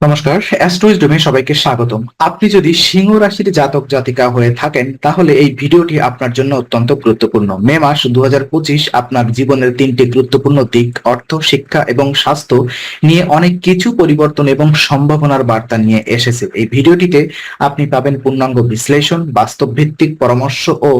নমস্কার অ্যাস্ট্রোইজডমে সবাইকে স্বাগতম। আপনি যদি সিংহ রাশির জাতক জাতিকা হয়ে থাকেন, তাহলে এই ভিডিওটি আপনার জন্য অত্যন্ত গুরুত্বপূর্ণ। মে মাস দু আপনার জীবনের তিনটি গুরুত্বপূর্ণ দিক, অর্থ, শিক্ষা এবং স্বাস্থ্য নিয়ে অনেক কিছু পরিবর্তন এবং সম্ভাবনার বার্তা নিয়ে এসেছে। এই ভিডিওটিতে আপনি পাবেন পূর্ণাঙ্গ বিশ্লেষণ বাস্তব ভিত্তিক পরামর্শ ও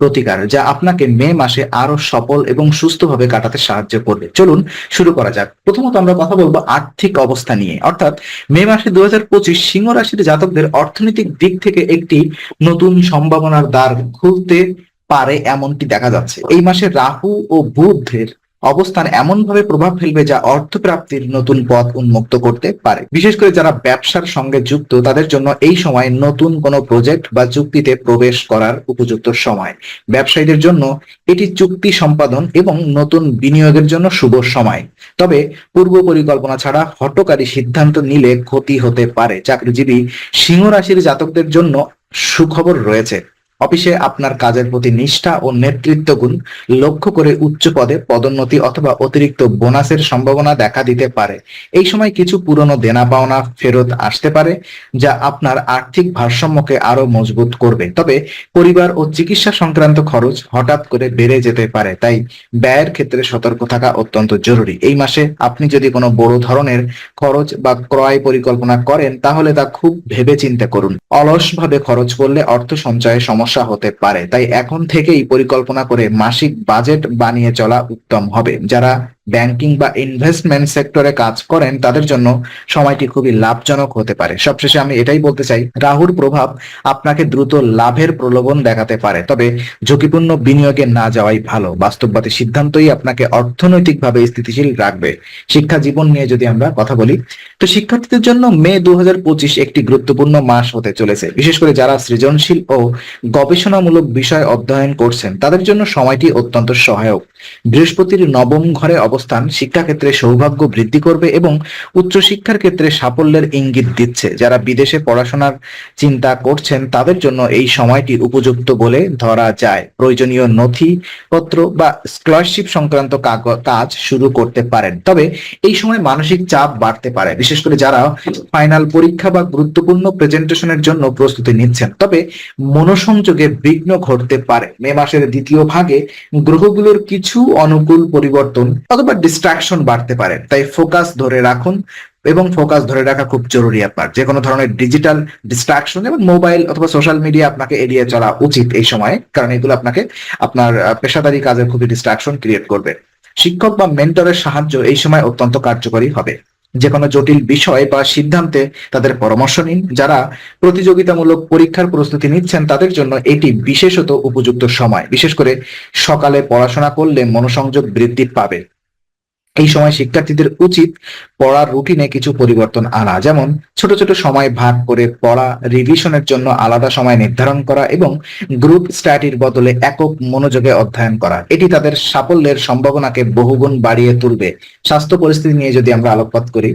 প্রতিকার, যা আপনাকে মে মাসে আরও সফল এবং সুস্থভাবে কাটাতে সাহায্য করবে। চলুন শুরু করা যাক। প্রথমত আমরা কথা বলব আর্থিক অবস্থা নিয়ে। অর্থাৎ মে মাসে দু হাজার পঁচিশ সিংহ রাশির জাতকদের অর্থনৈতিক দিক থেকে একটি নতুন সম্ভাবনার দ্বার খুলতে পারে এমনটি দেখা যাচ্ছে। এই মাসে রাহু ও বুধের অবস্থান এমন ভাবে প্রভাব ফেলবে যা অর্থপ্রাপ্তির নতুন পথ উন্মুক্ত করতে পারে। বিশেষ করে যারা ব্যবসার সঙ্গে যুক্ত, তাদের জন্য এই সময় নতুন কোনো প্রজেক্ট বা চুক্তিতে প্রবেশ করার উপযুক্ত সময়। ব্যবসায়ীদের জন্য এটি চুক্তি সম্পাদন এবং নতুন বিনিয়োগের জন্য শুভ সময়। তবে পূর্ব পরিকল্পনা ছাড়া হটকারী সিদ্ধান্ত নিলে ক্ষতি হতে পারে। চাকরিজীবী সিংহ রাশির জাতকদের জন্য সুখবর রয়েছে। অফিসে আপনার কাজের প্রতি নিষ্ঠা ও নেতৃত্ব গুণ লক্ষ্য করে উচ্চ পদে পদোন্নতি অথবা অতিরিক্ত বোনাসের সম্ভাবনা দেখা দিতে পারে। এই সময় কিছু পুরনো দেনা পাওনা ফেরত আসতে পারে, যা আপনার আর্থিক ভারসাম্যকে আরও মজবুত করবে। তবে পরিবার ও চিকিৎসা সংক্রান্ত খরচ হঠাৎ করে বেড়ে যেতে পারে, তাই ব্যয়ের ক্ষেত্রে সতর্ক থাকা অত্যন্ত জরুরি। এই মাসে আপনি যদি কোনো বড় ধরনের খরচ বা ক্রয় পরিকল্পনা করেন, তাহলে তা খুব ভেবে চিন্তা করুন। অলসভাবে খরচ করলে অর্থ সঞ্চয়ে সমস্যা হতে পারে। তাই এখন থেকেই পরিকল্পনা করে মাসিক বাজেট বানিয়ে চলা উত্তম হবে। যারা ব্যাংকিং বা ইনভেস্টমেন্ট সেক্টরে কাজ করেন, তাদের জন্য সময়টি খুবই লাভজনক হতে পারে। সবশেষে আমি এটাই বলতে চাই, রাহুর প্রভাব আপনাকে দ্রুত লাভের প্রলোভন দেখাতে পারে, তবে ঝুঁকিপূর্ণ বিনিয়োগে না যাওয়াই ভালো। বাস্তববাদী সিদ্ধান্তই আপনাকে অর্থনৈতিকভাবে স্থিতিশীল রাখবে। শিক্ষা জীবন নিয়ে যদি আমরা কথা বলি, তো শিক্ষার্থীদের জন্য মে দু হাজার পঁচিশ একটি গুরুত্বপূর্ণ মাস হতে চলেছে। বিশেষ করে যারা সৃজনশীল ও গবেষণামূলক বিষয় অধ্যয়ন করছেন, তাদের জন্য সময়টি অত্যন্ত সহায়ক। বৃহস্পতির নবম ঘরে অবস্থান শিক্ষাক্ষেত্রে সৌভাগ্য বৃদ্ধি করবে এবং উচ্চশিক্ষার ক্ষেত্রে সাফল্যের ইঙ্গিত দিচ্ছে। যারা বিদেশে পড়াশোনার চিন্তা করছেন, তাদের জন্য এই সময়টি উপযুক্ত বলে ধরা যায়। প্রয়োজনীয় নথিপত্র বা স্কলারশিপ সংক্রান্ত কাজ শুরু করতে পারেন। তবে এই সময় মানসিক চাপ বাড়তে পারে। বিশেষ করে যারা ফাইনাল পরীক্ষা বা গুরুত্বপূর্ণ প্রেজেন্টেশনের জন্য প্রস্তুতি নিচ্ছেন। তবে মনোসংযোগে বিঘ্ন ঘটতে পারে। মে মাসের দ্বিতীয় ভাগে গ্রহগুলোর কিছু অনুকূল পরিবর্তন অথবা ডিস্ট্রাকশন বাড়তে পারে। তাই ফোকাস ধরে রাখুন এবং ফোকাস ধরে রাখা খুব জরুরি আপনার। যে কোনো ধরনের ডিজিটাল ডিস্ট্রাকশন এবং মোবাইল অথবা সোশ্যাল মিডিয়া আপনাকে এড়িয়ে চলা উচিত এই সময়ে, কারণ এগুলো আপনাকে আপনার পেশাদারি কাজের খুবই ডিস্ট্রাকশন ক্রিয়েট করবে। শিক্ষক বা মেন্টরের সাহায্য এই সময় অত্যন্ত কার্যকরী হবে। যে কোনো জটিল বিষয় বা সিদ্ধান্তে তাদের পরামর্শ নিন। যারা প্রতিযোগিতামূলক পরীক্ষার প্রস্তুতি নিচ্ছেন, তাদের জন্য এটি বিশেষত উপযুক্ত সময়। বিশেষ করে সকালে পড়াশোনা করলে মনোসংযোগ বৃদ্ধি পাবে। এই সময় শিক্ষার্থীদের উচিত পড়ার রুটিনে কিছু পরিবর্তন আনা, যেমন ছোট ছোট সময় ভাগ করে পড়া রিভিশনের জন্য আলাদা সময় নির্ধারণ করা এবং গ্রুপ স্টাডির বদলে একক মনোযোগে অধ্যয়ন করা। এটি তাদের সাফল্যের সম্ভাবনাকে বহুগুণ বাড়িয়ে তুলবে। স্বাস্থ্য পরিস্থিতি নিয়ে যদি আমরা আলোকপাত করি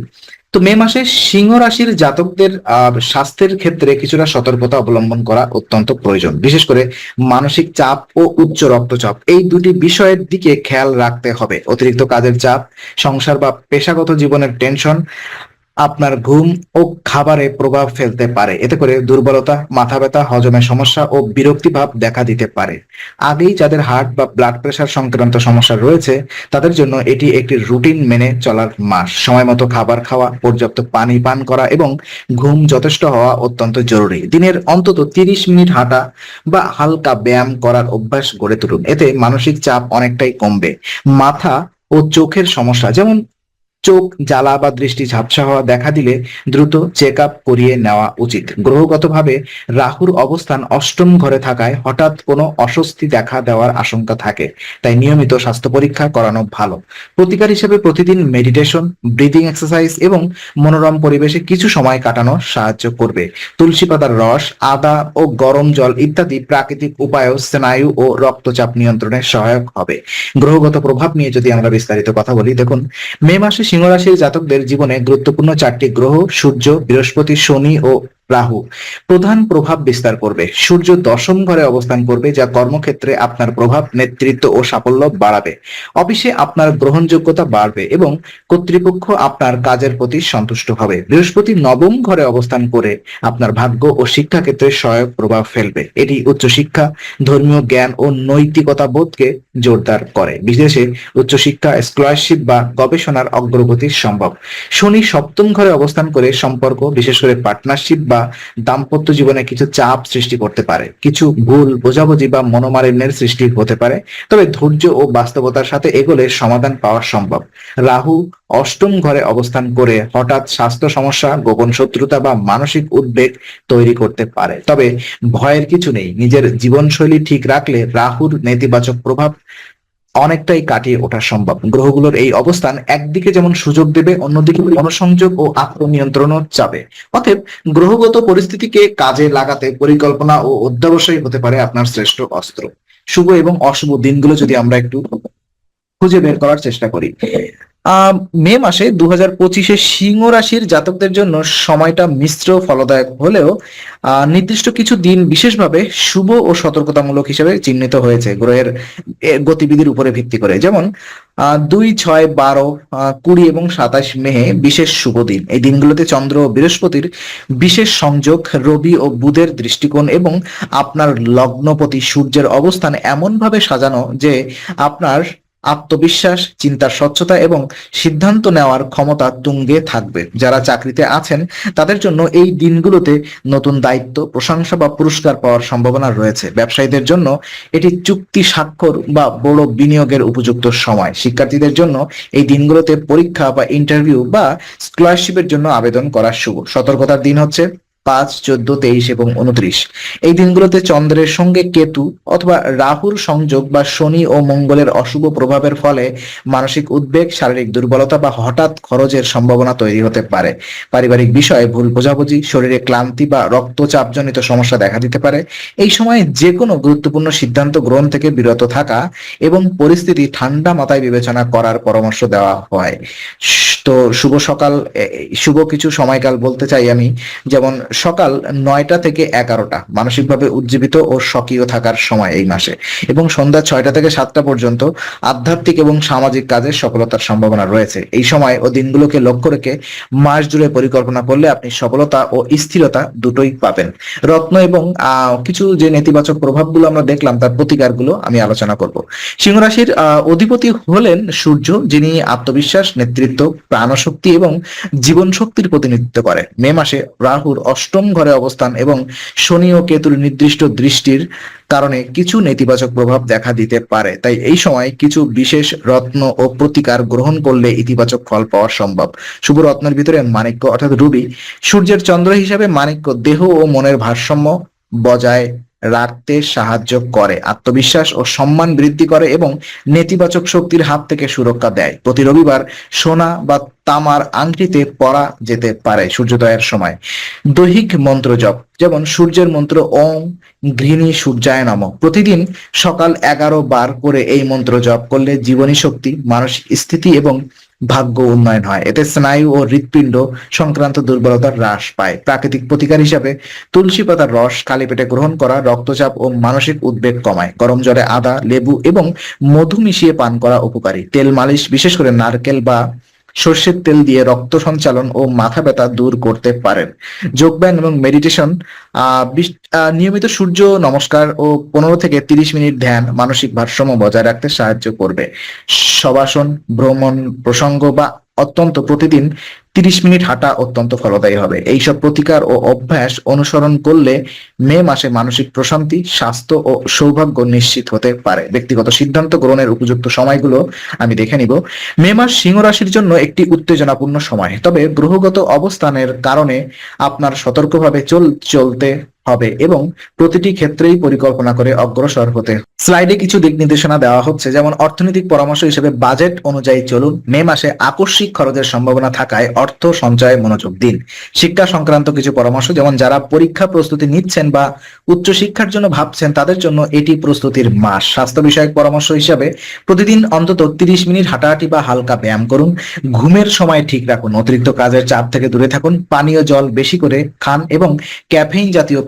তো মে মাসে সিংহ রাশির জাতকদের স্বাস্থ্যের ক্ষেত্রে কিছুটা সতর্কতা অবলম্বন করা অত্যন্ত প্রয়োজন। বিশেষ করে মানসিক চাপ ও উচ্চ রক্তচাপ, এই দুটি বিষয়ের দিকে খেয়াল রাখতে হবে। অতিরিক্ত কাজের চাপ, সংসার বা পেশাগত জীবনের টেনশন আপনার ঘুম ও খাবারে প্রভাব ফেলতে পারে। এতে করে দুর্বলতা, মাথা ব্যথা হজমের সমস্যা ও বিরক্তি ভাব দেখা দিতে পারে। আগেই যাদের হার্ট বা ব্লাড প্রেশার সংক্রান্ত সমস্যা রয়েছে, তাদের জন্য এটি একটি রুটিন মেনে চলার মাস। সময় মতো খাবার খাওয়া, পর্যাপ্ত পানি পান করা এবং ঘুম যথেষ্ট হওয়া অত্যন্ত জরুরি। দিনের অন্তত তিরিশ মিনিট হাঁটা বা হালকা ব্যায়াম করার অভ্যাস গড়ে তুলুন। এতে মানসিক চাপ অনেকটাই কমবে। মাথা ও চোখের সমস্যা, যেমন চোখ জ্বালা বা দৃষ্টি ঝাপসা হওয়া দেখা দিলে দ্রুত চেক আপ করিয়ে নেওয়া উচিত। গ্রহগতভাবে রাহুর অবস্থান অষ্টম ঘরে থাকায় হঠাৎ কোনো অস্বস্তি দেখা দেওয়ার আশঙ্কা থাকে, তাই নিয়মিত স্বাস্থ্য পরীক্ষা করানো ভালো। প্রতিকার হিসেবে প্রতিদিন মেডিটেশন, ব্রিদিং এক্সারসাইজ এবং মনোরম পরিবেশে কিছু সময় কাটানো সাহায্য করবে। তুলসী পাতার রস, আদা ও গরম জল ইত্যাদি প্রাকৃতিক উপায় স্নায়ু ও রক্তচাপ নিয়ন্ত্রণে সহায়ক হবে। গ্রহগত প্রভাব নিয়ে যদি আমরা বিস্তারিত কথা বলি, দেখুন, মে মাসে সিংহ রাশির জাতকদের জীবনে গুরুত্বপূর্ণ চারটি গ্রহ সূর্য বৃহস্পতি শনি ও রাহু, প্রধান প্রভাব বিস্তার করবে। সূর্য দশম ঘরে অবস্থান করবে, যা কর্মক্ষেত্রে আপনার প্রভাব, নেতৃত্ব ও সাফল্য বাড়াবে। অফিসে আপনার গ্রহণযোগ্যতা বাড়বে এবং কর্তৃপক্ষ আপনার কাজের প্রতি সন্তুষ্ট হবে। বৃহস্পতি নবম ঘরে অবস্থান করে আপনার ভাগ্য ও শিক্ষা ক্ষেত্রে সহায়ক প্রভাব ফেলবে। এটি উচ্চশিক্ষা, ধর্মীয় জ্ঞান ও নৈতিকতা বোধকে জোরদার করে। বিদেশে উচ্চশিক্ষা, স্কলারশিপ বা গবেষণার অগ্রগতি সম্ভব। শনি সপ্তম ঘরে অবস্থান করে সম্পর্ক, বিশেষ করে পার্টনারশিপ বা দাম্পত্য জীবনে কিছু চাপ সৃষ্টি করতে পারে। কিছু ভুল, বোঝাবুঝি বা মনোমালিন্যের সৃষ্টি হতে পারে। তবে ধৈর্য ও বাস্তবতার সাথে এগোলে সমাধান পাওয়া সম্ভব। রাহু অষ্টম ঘরে অবস্থান করে হঠাৎ স্বাস্থ্য সমস্যা, গোপন শত্রুতা বা মানসিক উদ্বেগ তৈরি করতে পারে। তবে ভয়ের কিছু নেই। নিজের জীবনশৈলী ঠিক রাখলে রাহুর নেতিবাচক প্রভাব অনেকটাই কাটিয়ে ওঠা সম্ভব। গ্রহগুলোর এই অবস্থান একদিকে যেমন সুযোগ দেবে, অন্যদিকে অনুসংযোগ ও আত্মনিয়ন্ত্রণও চাবে। অতএব গ্রহগত পরিস্থিতিকে কাজে লাগাতে পরিকল্পনা ও অধ্যাবসায় হতে পারে আপনার শ্রেষ্ঠ অস্ত্র। শুভ এবং অশুভ দিনগুলো যদি আমরা একটু খুঁজে বের করার চেষ্টা করি। মে মাসে দু হাজার পঁচিশে সিংহ রাশির জাতকদের জন্য সময়টা মিশ্র ফলদায়ক হলেও নির্দিষ্ট কিছু দিন বিশেষভাবে শুভ ও সতর্কতামূলক হিসেবে চিহ্নিত হয়েছে গ্রহের গতিবিধির উপরে ভিত্তি করে। যেমন দুই, ছয়, বারো কুড়ি এবং সাতাশ মে বিশেষ শুভ দিন। এই দিনগুলোতে চন্দ্র ও বৃহস্পতির বিশেষ সংযোগ রবি ও বুধের দৃষ্টিকোণ এবং আপনার লগ্নপতি সূর্যের অবস্থান এমনভাবে সাজানো যে আপনার আত্মবিশ্বাস, চিন্তার স্বচ্ছতা এবং সিদ্ধান্ত নেওয়ার ক্ষমতা তুঙ্গে থাকবে। যারা চাকরিতে আছেন, তাদের জন্য এই দিনগুলোতে নতুন দায়িত্ব, প্রশংসা বা পুরস্কার পাওয়ার সম্ভাবনা রয়েছে। ব্যবসায়ীদের জন্য এটি চুক্তি স্বাক্ষর বা বড় বিনিয়োগের উপযুক্ত সময়। শিক্ষার্থীদের জন্য এই দিনগুলোতে পরীক্ষা বা ইন্টারভিউ বা স্কলারশিপের জন্য আবেদন করা শুভ। সতর্কতার দিন হচ্ছে পাঁচ, চোদ্দ, তেইশ এবং উনত্রিশ। এই দিনগুলোতে চন্দ্রের সঙ্গে কেতু অথবা রাহুর সংযোগ বা শনি ও মঙ্গলের অশুভ প্রভাবের ফলে মানসিক উদ্বেগ, শারীরিক দুর্বলতা বা হঠাৎ খরচের সম্ভাবনা তৈরি হতে পারে। পারিবারিক বিষয়ে ভুল বোঝাবুঝি, শরীরে ক্লান্তি বা রক্তচাপজনিত সমস্যা দেখা দিতে পারে। এই সময়ে যে কোনো গুরুত্বপূর্ণ সিদ্ধান্ত গ্রহণ থেকে বিরত থাকা এবং পরিস্থিতি ঠান্ডা মাথায় বিবেচনা করার পরামর্শ দেওয়া হয়। তো শুভ সকাল শুভ কিছু সময়কাল বলতে চাই আমি। যেমন, সকাল নয়টা থেকে এগারোটা, মানসিকভাবে উজ্জীবিত ও সক্রিয় থাকার সময় এই মাসে। এবং সন্ধ্যা ছয়টা থেকে সাতটা পর্যন্ত আধ্যাত্মিক এবং সামাজিক কাজের সফলতার সম্ভাবনা রয়েছে। এই সময় ও দিনগুলোকে লক্ষ্য রেখে মাস জুড়ে পরিকল্পনা করলে আপনি সফলতা ও স্থিরতা দুটোই পাবেন। রত্ন এবং কিছু যে নেতিবাচক প্রভাবগুলো আমরা দেখলাম, তার প্রতিকারগুলো আমি আলোচনা করব। সিংহ রাশির অধিপতি হলেন সূর্য, যিনি আত্মবিশ্বাস, নেতৃত্ব প্রাণশক্তি এবং জীবন শক্তির প্রতিনিধিত্ব করে। মে মাসে রাহুর অষ্টম ঘরে অবস্থান এবং শনি ও কেতুর নির্দিষ্ট দৃষ্টির কারণে কিছু নেতিবাচক প্রভাব দেখা দিতে পারে। তাই এই সময় কিছু বিশেষ রত্ন ও প্রতিকার গ্রহণ করলে ইতিবাচক ফল পাওয়া সম্ভব। শুভ রত্নের ভিতরে মানিক্য অর্থাৎ রুবি সূর্যের চন্দ্র হিসাবে মানিক্য দেহ ও মনের ভারসাম্য বজায় রাখতে সাহায্য করে, আত্মবিশ্বাস ও সম্মান বৃদ্ধি করে এবং নেতিবাচক শক্তির হাত থেকে সুরক্ষা দেয়। প্রতি রবিবার সোনা বা তামার আংটিতে পরা যেতে পারে সূর্যোদয়ের সময়। দৈহিক মন্ত্র জপ, যেমন সূর্যের মন্ত্র ওম গৃহিণী সূর্যায় নম। প্রতিদিন সকাল এগারো বার করে এই মন্ত্র জপ করলে জীবনী শক্তি, মানসিক স্থিতি এবং ভাগ্য উন্নয়ন হয়। এতে স্নায়ু ও হৃৎপিণ্ড সংক্রান্ত দুর্বলতা হ্রাস পায়। প্রাকৃতিক প্রতিকার হিসাবে তুলসী পাতার রস খালি পেটে গ্রহণ করা, রক্তচাপ ও মানসিক উদ্বেগ কমায়। গরম জলে আদা, লেবু এবং মধু মিশিয়ে পান করা উপকারী। তেল মালিশ, বিশেষ করে নারকেল বা সর্ষের তেল দিয়ে রক্ত সঞ্চালন ও মাথা ব্যথা দূর করতে পারেন। যোগব্যায়াম এবং মেডিটেশন নিয়মিত সূর্য নমস্কার ও পনেরো থেকে তিরিশ মিনিট ধ্যান মানসিক ভারসাম্য বজায় রাখতে সাহায্য করবে। সবাসন ভ্রমণ, প্রসঙ্গ বা অত্যন্ত প্রতিদিন তিরিশ মিনিট হাঁটা অত্যন্ত ফলদায়ী হবে। এইসব প্রতিকার ও অভ্যাস অনুসরণ করলে মে মাসে মানসিক প্রশান্তি, স্বাস্থ্য ও সৌভাগ্য নিশ্চিত হতে পারে। ব্যক্তিগত সিদ্ধান্ত গ্রহণের উপযুক্ত সময়গুলো আমি দেখে নিব। মে মাস সিংহ রাশির জন্য একটি উত্তেজনাপূর্ণ সময়। তবে গ্রহগত অবস্থানের কারণে আপনার সতর্কভাবে চল, চলতে হবে এবং প্রতিটি ক্ষেত্রেই পরিকল্পনা করে অগ্রসর হতে। স্লাইডে কিছু দিক নির্দেশনা দেওয়া হচ্ছে, যেমন অর্থনৈতিক পরামর্শ হিসেবে বাজেট অনুযায়ী চলুন, মে মাসে আকস্মিক খরচের সম্ভাবনা থাকায় অর্থ সঞ্চয়ে মনোযোগ দিন। শিক্ষা সংক্রান্ত কিছু পরামর্শ, যেমন যারা পরীক্ষা প্রস্তুতি নিচ্ছেন বা উচ্চশিক্ষার জন্য ভাবছেন, তাদের জন্য এটি প্রস্তুতির মাস। স্বাস্থ্য বিষয়ক পরামর্শ হিসাবে প্রতিদিন অন্তত তিরিশ মিনিট হাঁটাহাঁটি বা হালকা ব্যায়াম করুন। ঘুমের সময় ঠিক রাখুন। অতিরিক্ত কাজের চাপ থেকে দূরে থাকুন। পানীয় জল বেশি করে খান এবং ক্যাফেইন জাতীয়